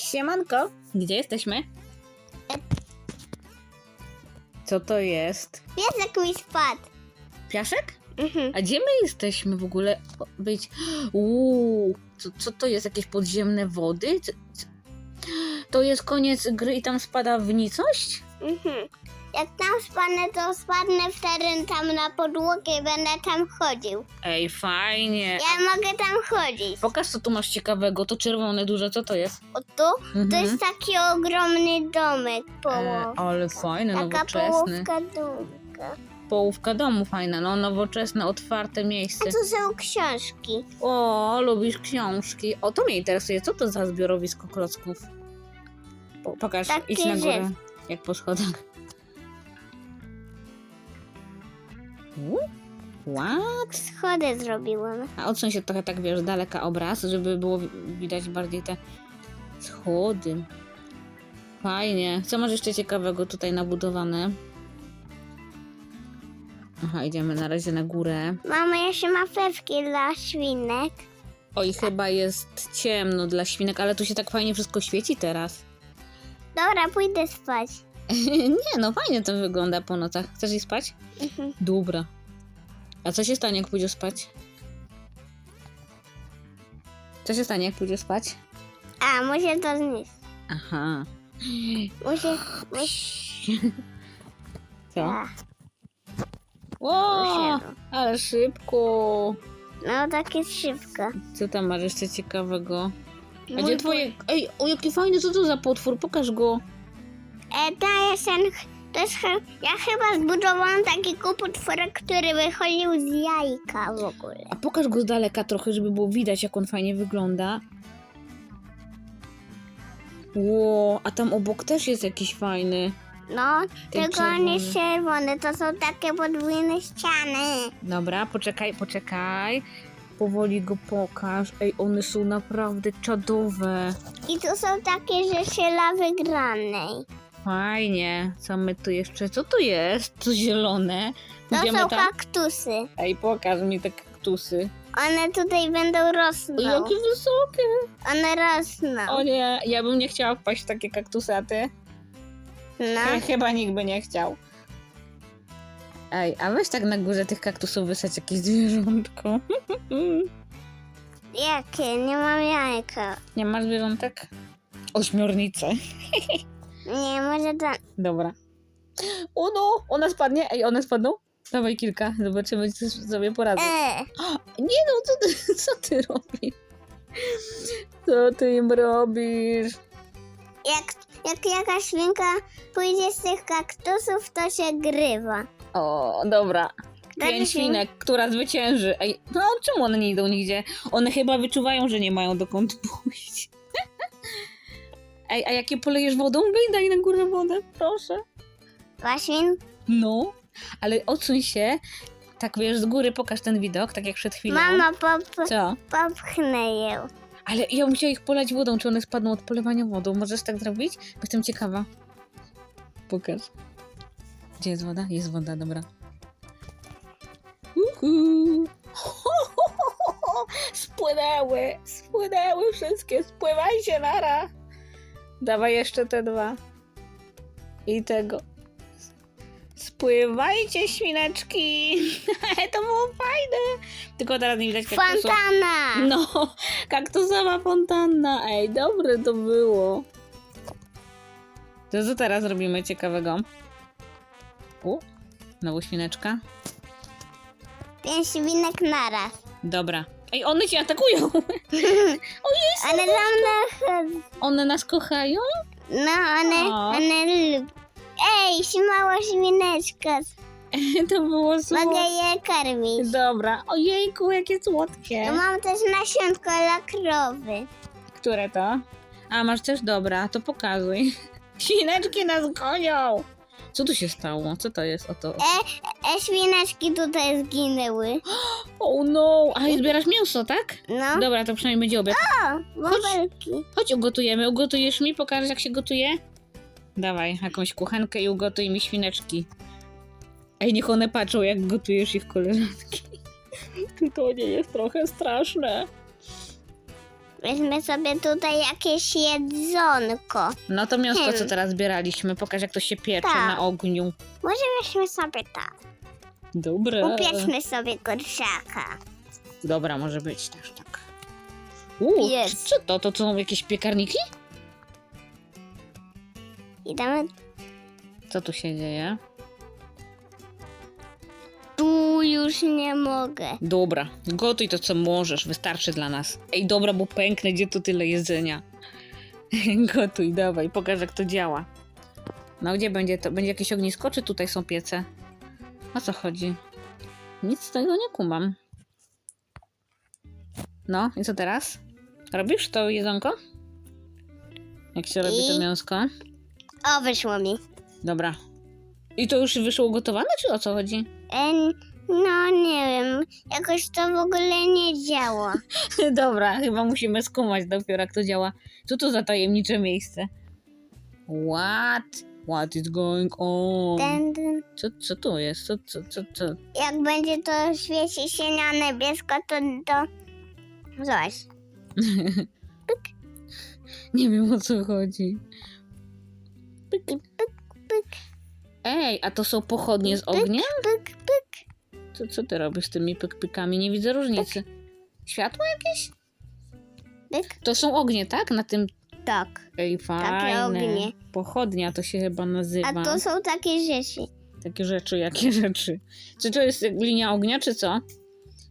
Siemanko, gdzie jesteśmy? Co to jest? Piesek mi spadł. Piasek? Mhm. A gdzie my jesteśmy w ogóle? O, Być. Uuu, co, co to jest? Jakieś podziemne wody? Co, co? To jest koniec gry i tam spada w nicość? Mhm. Jak tam spadnę, to spadnę w teren tam na podłogę i będę tam chodził. Ej, fajnie. Ja mogę tam chodzić. Pokaż, co tu masz ciekawego. To czerwone duże, co to jest? O tu? To Mhm. jest taki ogromny domek E, połow. ale fajny, Taka nowoczesny. połówka domka. Połówka domu fajna, no nowoczesne, otwarte A miejsce. tu są książki. O, lubisz książki. O, to mnie interesuje. Co to za zbiorowisko klocków? Po, pokaż, Takie idź na górę. Jak po schodach. What? Schody zrobiłem. A odsuń się trochę tak, wiesz, daleka obraz, żeby było wi- widać bardziej te schody. Fajnie. Co masz jeszcze ciekawego tutaj nabudowane? Aha, idziemy na razie na górę. Mamy jeszcze mapewki dla świnek. Oj, chyba jest ciemno dla świnek, ale tu się tak fajnie wszystko świeci teraz. Dobra, pójdę spać. Nie, no fajnie to wygląda po nocach. Chcesz iść spać? Mhm. Dobra. A co się stanie, jak pójdziesz spać? Co się stanie, jak pójdziesz spać? A, muszę to znieść. Aha. Muszę... muszę... Co? A, O, muszę. ale szybko. No, tak jest szybko. Co tam masz jeszcze ciekawego? A Mój gdzie twoje... Ej, o jaki fajny, co to za potwór? Pokaż go. E, to jest ten, to jest, ja chyba zbudowałam takiego potwora, który wychodził z jajka w ogóle. A pokaż go z daleka trochę, żeby było widać, jak on fajnie wygląda. Ło, a tam obok też jest jakiś fajny. No, Ten tylko on jest czerwony. to są takie podwójne ściany. Dobra, poczekaj, poczekaj. Powoli go pokaż. Ej, one są naprawdę czadowe. I tu są takie rzeczy lawy granej. Fajnie. Co my tu jeszcze? Co to jest? To zielone. To Idziemy są tam? kaktusy. Ej, pokaż mi te kaktusy. One tutaj będą rosną. O, jakie wysokie. One rosną. O nie, ja bym nie chciała wpaść w takie kaktusy, a ty? No, Chyba nikt by nie chciał. Ej, a weź tak na górze tych kaktusów wysać jakieś zwierzątko. jakie? Nie mam jajka. Nie masz zwierzątek? Ośmiornicę. Nie, może to... Dobra. O no, ona spadnie. Ej, one spadną? Dawaj kilka, zobaczymy, czy sobie poradzą. E, Nie no, co ty, co ty robisz? Co ty im robisz? jak, jak jakaś świnka pójdzie z tych kaktusów, to się grywa. O, dobra. Pięć świnek, która zwycięży. Ej, no czemu one nie idą nigdzie? One chyba wyczuwają, że nie mają dokąd pójść. Ej, a jak je polejesz wodą, wyjdź daj na górę wodę, proszę. Waśmin? No, ale odsuń się. Tak wiesz, z góry pokaż ten widok, tak jak przed chwilą. Mama, pop, Co? popchnę ją. Ale ja musiała ich polać wodą, czy one spadną od polewania wodą. Możesz tak zrobić? Bo jestem ciekawa. Pokaż. Gdzie jest woda? Jest woda, dobra. Uhu. Spłynęły, spłynęły wszystkie. Spływajcie nara. Dawaj jeszcze te dwa. I tego. Spływajcie, świneczki. to było fajne. Tylko teraz nie widać kaktusów. Fontana! No, kaktusowa fontanna. Ej, dobre to było. To co teraz robimy ciekawego? U, znowu świneczka. Pięć świnek naraz. Dobra. Ej, one cię atakują. One tam na... One nas kochają? No, one, O. one lub... Ej, mała świneczka. To było Mogę słodkie. je karmić. Dobra. Ojejku, jakie Ja słodkie. mam też nasionko dla krowy. Które to? A, masz też dobra, to pokazuj. Świneczki nas gonią. Co tu się stało? Co to jest? Oto. E, świneczki tutaj zginęły. Oh no! A i zbierasz mięso, tak? No. Dobra, to przynajmniej będzie obiad. O, bąbelki. Chodź, ugotujemy. Ugotujesz mi? Pokażesz, jak się gotuje? Dawaj, jakąś kuchenkę i ugotuj mi świneczki. Ej, niech one patrzą, jak gotujesz ich koleżanki. To nie jest trochę straszne? Weźmy sobie tutaj jakieś jedzonko. No to mięsko, co Hmm. teraz zbieraliśmy. Pokaż, jak to się piecze Tak. na ogniu. Może weźmy sobie tak. Dobra. Upieczmy sobie kurczaka. Dobra, może być też tak. Uuu, Jest. co to? To są jakieś piekarniki? I damy Co tu się dzieje? Już nie mogę. Dobra, gotuj to, co możesz. Wystarczy dla nas. Ej, dobra, bo pęknę. Gdzie tu tyle jedzenia? gotuj, dawaj. Pokaż, jak to działa. No, gdzie będzie to? Będzie jakieś ognisko, czy tutaj są piece? O co chodzi? Nic z tego nie kumam. No, i co teraz? Robisz to jedzonko? Jak się robi to I- mięsko? O, wyszło mi. Dobra. I to już wyszło gotowane, czy o co chodzi? No nie wiem, jakoś to w ogóle nie działa. Dobra, chyba musimy skumać dopiero, jak to działa. Co to za tajemnicze miejsce? What? What is going on? Ten, ten. Co, co to jest? Co, co, co, co? Jak będzie to świeci się na niebiesko, to to... Zobacz. Nie wiem, o co chodzi. I pyk, pyk, Ej, a to są pochodnie z ogniem? pyk, pyk. Co, co ty robisz z tymi pyk-pykami? Nie widzę różnicy. Światło jakieś? Pyk. To są ognie, tak? Na tym... Tak. Ej, fajne. ognie. Pochodnia to się chyba nazywa. A to są takie rzeczy. Takie rzeczy, jakie rzeczy? Czy to jest linia ognia, czy co?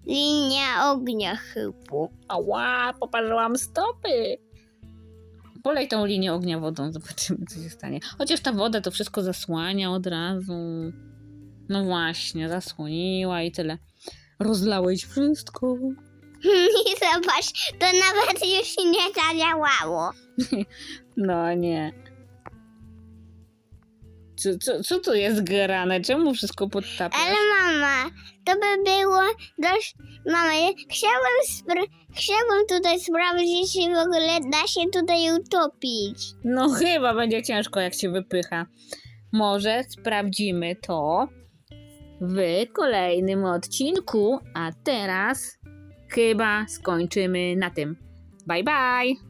Linia ognia chyba. Ała, poparzyłam stopy. Polej tą linię ognia wodą, zobaczymy, co się stanie. Chociaż ta woda to wszystko zasłania od razu. No właśnie, zasłoniła i tyle. Rozlałeś wszystko. I zobacz, to nawet już nie zadziałało. No nie. Co, co, co tu jest grane? Czemu wszystko podtapiasz? Ale mama, to by było dość... Mama, ja chciałam, spra- chciałam tutaj sprawdzić, czy w ogóle da się tutaj utopić. No chyba będzie ciężko, jak się wypycha. Może sprawdzimy to w kolejnym odcinku, a teraz chyba skończymy na tym. Bye bye!